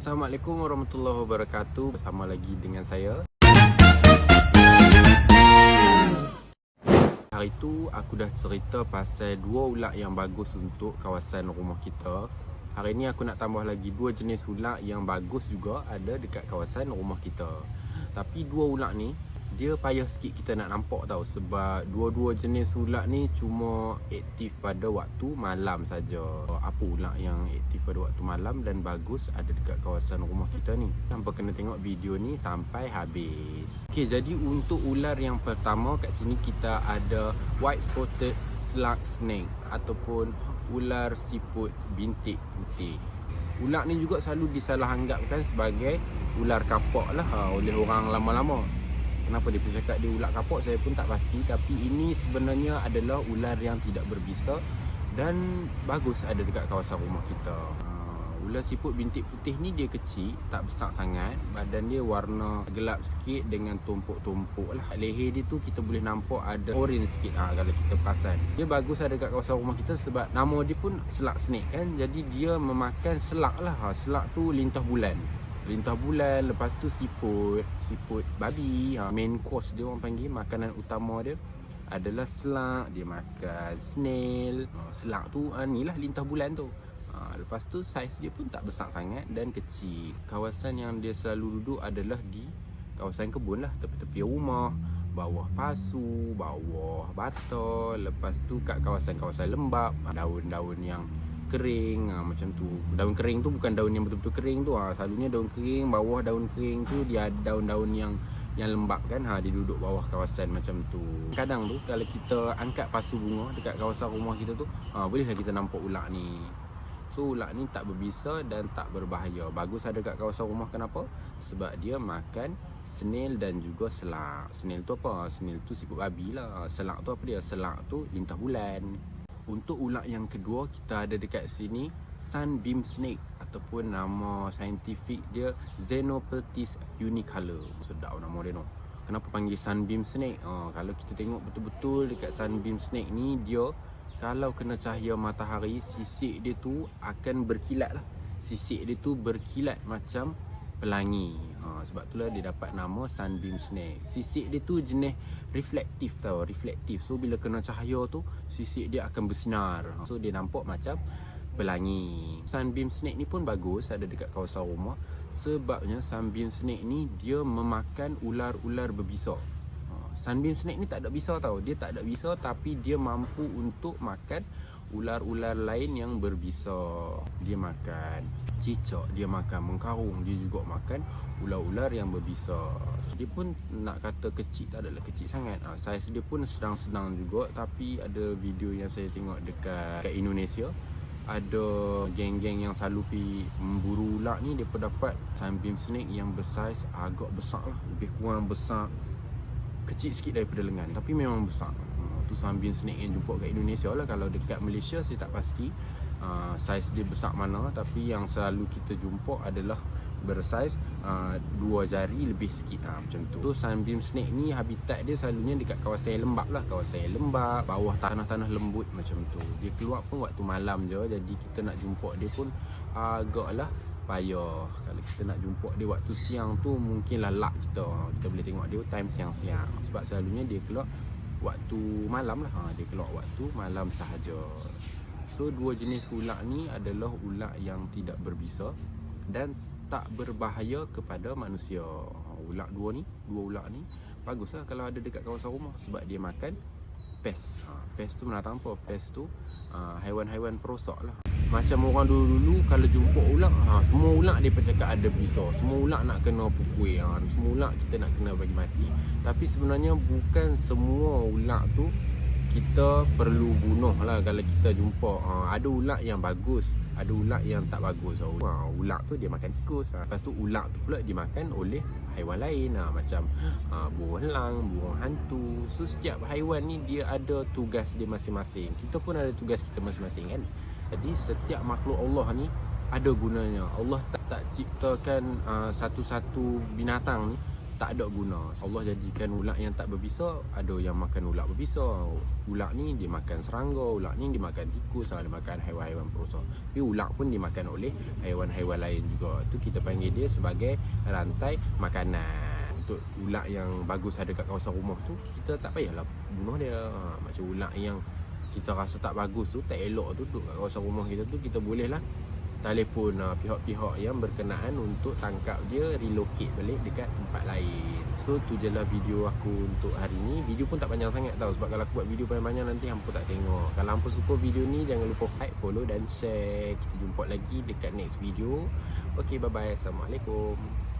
Assalamualaikum warahmatullahi wabarakatuh. Bersama lagi dengan saya. Hari tu aku dah cerita pasal dua ulat yang bagus untuk kawasan rumah kita. Hari ni aku nak tambah lagi dua jenis ulat yang bagus juga ada dekat kawasan rumah kita. Tapi dua ulat ni dia payah sikit kita nak nampak tau. Sebab dua-dua jenis ulat ni cuma aktif pada waktu malam saja. Apa ulat yang aktif pada waktu malam dan bagus ada dekat kawasan rumah kita ni. Sampai kena tengok video ni sampai habis. Okay jadi untuk ular yang pertama kat sini kita ada white spotted slug snake Ataupun ular siput bintik putih. Ular ni juga selalu disalah anggapkan sebagai ular kapak lah ha, oleh orang lama-lama kenapa dia pun cakap dia ular kapok saya pun tak pasti. Tapi ini sebenarnya adalah ular yang tidak berbisa dan bagus ada dekat kawasan rumah kita. Uh, ular siput bintik putih ni dia kecil tak besar sangat. Badan dia warna gelap sikit dengan tumpuk-tumpuk lah. Leher dia tu kita boleh nampak ada orange sikit ha, kalau kita perasan. Dia bagus ada dekat kawasan rumah kita sebab nama dia pun selak snake kan. Jadi dia memakan selak lah. Ha, selak tu lintah bulan Lintah bulan Lepas tu siput Siput babi. Ha, Main course dia orang panggil Makanan utama dia Adalah selak Dia makan snail. Ha, Selak tu ha, Ni lah lintah bulan tu. Ha, Lepas tu saiz dia pun tak besar sangat Dan kecil. Kawasan yang dia selalu duduk adalah di Kawasan kebun lah Tepi-tepi rumah. Bawah pasu Bawah bata Lepas tu kat kawasan-kawasan lembap Daun-daun yang kering. Ha, macam tu. Daun kering tu bukan daun yang betul-betul kering tu. Ha. selalunya daun kering bawah daun kering tu dia ada daun-daun yang yang lembap kan. Ha, dia duduk bawah kawasan macam tu. Kadang tu kalau kita angkat pasu bunga dekat kawasan rumah kita tu ha, bolehlah kita nampak ulat ni. So ulat ni tak berbisa dan tak berbahaya. Bagus ada dekat kawasan rumah. Kenapa? Sebab dia makan snail dan juga selak. Snail tu apa? Snail tu siput babi lah. Selak tu apa dia? Selak tu lintah bulan untuk ulat yang kedua kita ada dekat sini Sunbeam Snake ataupun nama saintifik dia Xenopeltis unicolor. Sedap nama dia tu. Kenapa panggil Sunbeam Snake? Ha, kalau kita tengok betul-betul dekat Sunbeam Snake ni dia kalau kena cahaya matahari sisik dia tu akan berkilat lah. Sisik dia tu berkilat macam pelangi. Ha, sebab itulah dia dapat nama Sunbeam Snake. Sisik dia tu jenis reflektif tau, reflektif. So bila kena cahaya tu sisik dia akan bersinar. So dia nampak macam pelangi. Sunbeam snake ni pun bagus ada dekat kawasan rumah. Sebabnya sunbeam snake ni dia memakan ular-ular berbisa ha, Sunbeam snake ni tak ada bisa tau. Dia tak ada bisa tapi dia mampu untuk makan ular-ular lain yang berbisa. Dia makan cicak, dia makan mengkarung Dia juga makan ular-ular yang berbisa. Dia pun nak kata kecil tak adalah kecil sangat. Ha, saiz dia pun sedang-sedang juga tapi ada video yang saya tengok dekat, dekat Indonesia. Ada geng-geng yang selalu pergi memburu ular ni dia dapat sunbeam snake yang bersaiz agak besar lah. Lebih kurang besar kecil sikit daripada lengan tapi memang besar sunbeam snake yang jumpa kat Indonesia lah kalau dekat Malaysia saya tak pasti uh, saiz dia besar mana tapi yang selalu kita jumpa adalah bersaiz uh, dua jari lebih sikit uh, macam tu. Tu sunbeam snake ni habitat dia selalunya dekat kawasan yang lembap lah, kawasan yang lembap, bawah tanah-tanah lembut macam tu. Dia keluar pun waktu malam je jadi kita nak jumpa dia pun agaklah payah. Kalau kita nak jumpa dia waktu siang tu mungkinlah luck kita. Kita boleh tengok dia time siang-siang sebab selalunya dia keluar waktu malam lah. Ha, dia keluar waktu malam sahaja. So dua jenis ulat ni adalah ulat yang tidak berbisa dan tak berbahaya kepada manusia. Ulat dua ni, dua ulat ni baguslah kalau ada dekat kawasan rumah sebab dia makan pest. Ha, pest tu mana apa? Pest tu ha, haiwan-haiwan perosak lah. Macam orang dulu-dulu kalau jumpa ulat, ha, semua ulat dia cakap ada bisa. Semua ulat nak kena pukul. Ha, semua ulat kita nak kena bagi mati. Tapi sebenarnya bukan semua ulat tu kita perlu bunuh lah kalau kita jumpa ha, ada ulat yang bagus ada ulat yang tak bagus ha, ulat tu dia makan tikus ha. lepas tu ulat tu pula dimakan oleh haiwan lain ha, macam ha, burung helang burung hantu so setiap haiwan ni dia ada tugas dia masing-masing kita pun ada tugas kita masing-masing kan jadi setiap makhluk Allah ni ada gunanya Allah tak, tak ciptakan uh, satu-satu binatang ni tak ada guna. Allah jadikan ulat yang tak berbisa, ada yang makan ulat berbisa. Ulat ni dia makan serangga, ulat ni dia makan tikus, ada makan haiwan-haiwan perusa. Tapi ulat pun dimakan oleh haiwan-haiwan lain juga. Tu kita panggil dia sebagai rantai makanan. Untuk ulat yang bagus ada kat kawasan rumah tu, kita tak payahlah bunuh dia. Ha, macam ulat yang kita rasa tak bagus tu, tak elok tu duduk kat kawasan rumah kita tu, kita boleh lah telefon uh, pihak-pihak yang berkenaan untuk tangkap dia relocate balik dekat tempat lain. So tu je lah video aku untuk hari ni. Video pun tak panjang sangat tau sebab kalau aku buat video panjang-panjang nanti hampa tak tengok. Kalau hampa suka video ni jangan lupa like, follow dan share. Kita jumpa lagi dekat next video. Okay bye bye. Assalamualaikum.